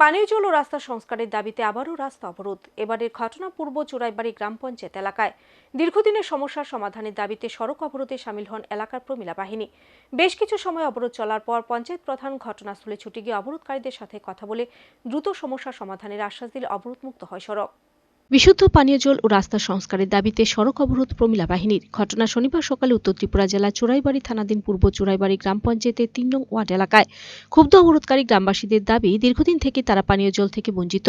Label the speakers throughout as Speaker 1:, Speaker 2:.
Speaker 1: পানীয় জল ও রাস্তা সংস্কারের দাবিতে আবারও রাস্তা অবরোধ। এবারের ঘটনা পূর্ব চোরাইবাড়ি গ্রাম পঞ্চায়েত এলাকায়। দীর্ঘদিনের সমস্যার সমাধানের দাবিতে সড়ক অবরোধে সামিল হন এলাকার প্রমিলা বাহিনী। বেশ কিছু সময় অবরোধ চলার পর পঞ্চায়েত প্রধান ঘটনাস্থলে ছুটে গিয়ে অবরোধকারীদের সাথে কথা বলে দ্রুত সমস্যা সমাধানের আশ্বাস দিলে অবরোধ মুক্ত হয় সড়ক। বিশুদ্ধ পানীয় জল ও রাস্তা সংস্কারের দাবিতে সড়ক অবরোধ প্রমিলা বাহিনীর। ঘটনা শনিবার সকালে উত্তর ত্রিপুরা জেলা চোরাইবাড়ি থানাধীন পূর্ব চোরাইবাড়ি গ্রাম পঞ্চায়েতের তিন নং ওয়ার্ড এলাকায়। ক্ষুব্ধ অবরোধকারী গ্রামবাসীদের দাবি, দীর্ঘদিন থেকে তারা পানীয় জল থেকে বঞ্চিত।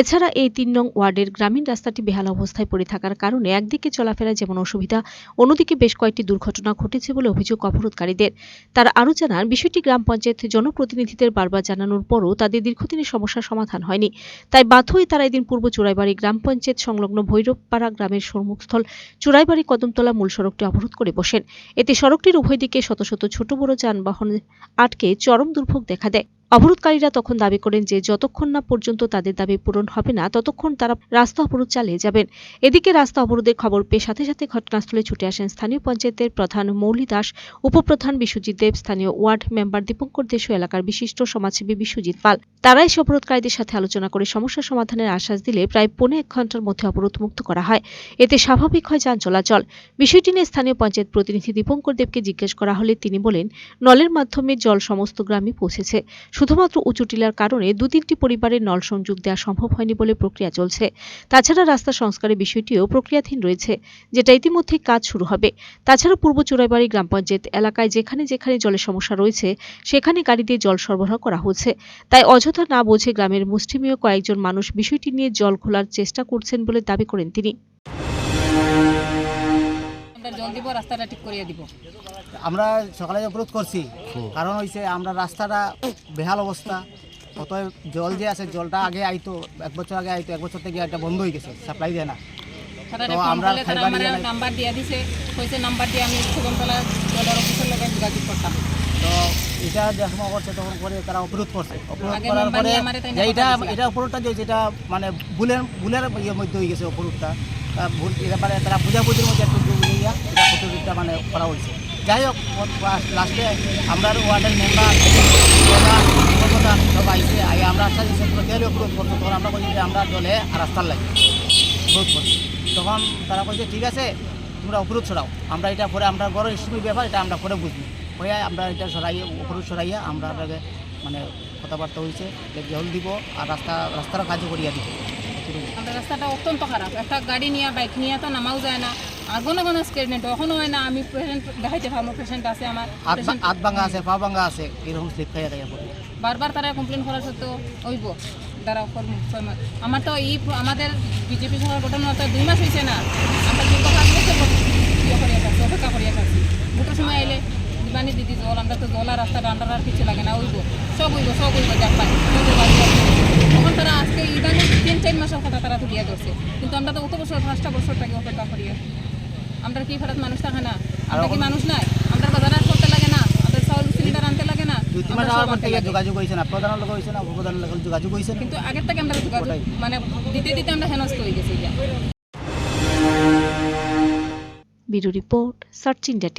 Speaker 1: এছাড়া এই তিন নং ওয়ার্ডের গ্রামীণ রাস্তাটি বেহাল অবস্থায় পড়ে থাকার কারণে একদিকে চলাফেরা যেমন অসুবিধা, অন্যদিকে বেশ কয়েকটি দুর্ঘটনা ঘটেছে বলে অভিযোগ অবরোধকারীদের। তারা আরও জানান, বিষয়টি গ্রাম পঞ্চায়েত জনপ্রতিনিধিদের বারবার জানানোর পরও তাদের দীর্ঘদিনের সমস্যার সমাধান হয়নি। তাই বাধ্য হয়ে তারা এদিন পূর্ব চোরাইবাড়ি গ্রাম পঞ্চায়েত সংলগ্ন ভৈরবপাড়া গ্রামের সম্মুখস্থল চুরাইবাড়ি কদমতলা মূল সড়কটি অবরোধ করে বসেন। এতে সড়কটির উভয় দিকে শত শত ছোট বড় যানবাহন আটকে চরম দুর্ভোগ দেখা দেয়। অবরোধকারীরা তখন দাবি করেন যে যতক্ষণ না পর্যন্ত তাদের দাবি পূরণ হবে না, ততক্ষণ তারা রাস্তা অবরোধ চালিয়ে যাবেন। এদিকে রাস্তা অবরোধের খবর পেয়ে সাথে সাথে ঘটনাস্থলে ছুটে আসেন স্থানীয় পঞ্চায়েতের প্রধান মৌলি দাস, উপপ্রধান বিশ্বজিৎ দেব, স্থানীয় ওয়ার্ড মেম্বার দীপঙ্কর দেশ এলাকার বিশিষ্ট সমাজসেবী বিশ্বজিৎ পাল। তারা এসে অবরোধকারীদের সাথে আলোচনা করে সমস্যা সমাধানের আশ্বাস দিলে প্রায় পৌনে এক ঘণ্টার মধ্যে অবরোধ মুক্ত করা হয়। এতে স্বাভাবিক হয় যান চলাচল। বিষয়টি নিয়ে স্থানীয় পঞ্চায়েত প্রতিনিধি দীপঙ্কর দেবকে জিজ্ঞেস করা হলে তিনি বলেন, নলের মাধ্যমে জল সমস্ত গ্রামে পৌঁছেছে। শুধুমাত্র উঁচু টিলার কারণে দু তিনটি পরিবারের নল সংযোগ দেওয়া সম্ভব হয়নি বলে প্রক্রিয়া চলছে। তাছাড়া রাস্তা সংস্কারের বিষয়টিও প্রক্রিয়াধীন রয়েছে, যেটা ইতিমধ্যে কাজ শুরু হবে। তাছাড়া পূর্ব চোরাইবাড়ি গ্রাম পঞ্চায়েত এলাকায় যেখানে যেখানে জলের সমস্যা রয়েছে, সেখানে গাড়ি দিয়ে জল সরবরাহ করা হচ্ছে। তাই অযথা না বোঝে গ্রামের মুষ্টিমেয় কয়েকজন মানুষ বিষয়টি নিয়ে জল খোলার চেষ্টা করছেন বলে দাবি করেন তিনি।
Speaker 2: দিব রাস্তাটা ঠিক করিয়ে দিব।
Speaker 3: আমরা সকালে অবরোধ করছি। কারণ হয়েছে আমরা রাস্তাটা বেহাল অবস্থা। অতএব জল যে আছে জলটা আগে আইতো এক বছর আগে আইতো এক বছর থেকে এটা বন্ধ হয়ে গেছে সাপ্লাই দেয় না। আমরা।
Speaker 2: নাম্বার দিয়ে দিছে কইছে নাম্বার দিয়ে আমি সুগমতলা জলের অফিসের লগে যোগাযোগ করতাম।
Speaker 3: তো এটা যখন করছে তখন করে তারা অবরোধ করছে। অবরোধ করার পরে এটা এটা অপরোধটা যে যেটা মানে ভুলের ভুলের ইয়ের মধ্যে হয়ে গেছে অপরোধটা ভুল এবারে তারা বুঝাবুঝির মধ্যে একটু ইয়া এটা প্রতিযোগিতা মানে করা হয়েছে। যাই হোক লাস্টে আমরা ওয়ার্ডের মেম্বার সব আইসে আই আমরা আশা তোমরা কেউ অপরোধ করছ তখন আমরা বলছি যে আমরা জলে আর রাস্তার লাগে অপরোধ করছি। তখন তারা বলছে ঠিক আছে তোমরা অপরোধ ছড়াও। আমরা এটা পরে আমরা বড় ইস্যুর ব্যাপার এটা আমরা পরে বুঝব। হয়ে আমরা এটা সরাইয়ে অপরোধ সরাইয়া আমরা মানে কথাবার্তা হয়েছে যে জল দিব আর রাস্তা রাস্তার কাজও করিয়া দিব।
Speaker 2: আমরা রাস্তাটা অত্যন্ত খারাপ। একটা গাড়ি নিয়ে বাইক নিয়ে তো নামাও যায় না। কোনো স্টেটমেন্ট হয় না। আমি পেশেন্ট দেখাইতে পারব পেশেন্ট আছে আমার।
Speaker 3: হাত ভাঙা আছে পা ভাঙা আছে এরকম স্লিপ খাইয়া খাইয়া পড়ে।
Speaker 2: বারবার তারা কমপ্লেন করা সত্ত্বেও হইব। দ্বারা করব ছয় মাস আমার তো এই আমাদের বিজেপি সরকার গঠন তো দুই মাস হয়েছে না। আমরা দীর্ঘ পাঁচ বছর ইয়ে করিয়া থাকছি অপেক্ষা করিয়া থাকছি ভোটের সময় আইলে দিবানি দিদি জল আমরা তো জল আর রাস্তাটা আন্ডার আর কিছু লাগে না হইব সব
Speaker 3: যোগাযোগ হয়েছে না প্রধানের লোক হয়েছে না উপপ্রধানের লোক যোগাযোগ হয়েছে
Speaker 2: কিন্তু আগের থেকে আমরা যোগাযোগ। মানে দিতে দিতে আমরা হেনস্থ হয়ে গেছি
Speaker 1: ব্যুরো রিপোর্ট সার্চ ইন্ডিয়া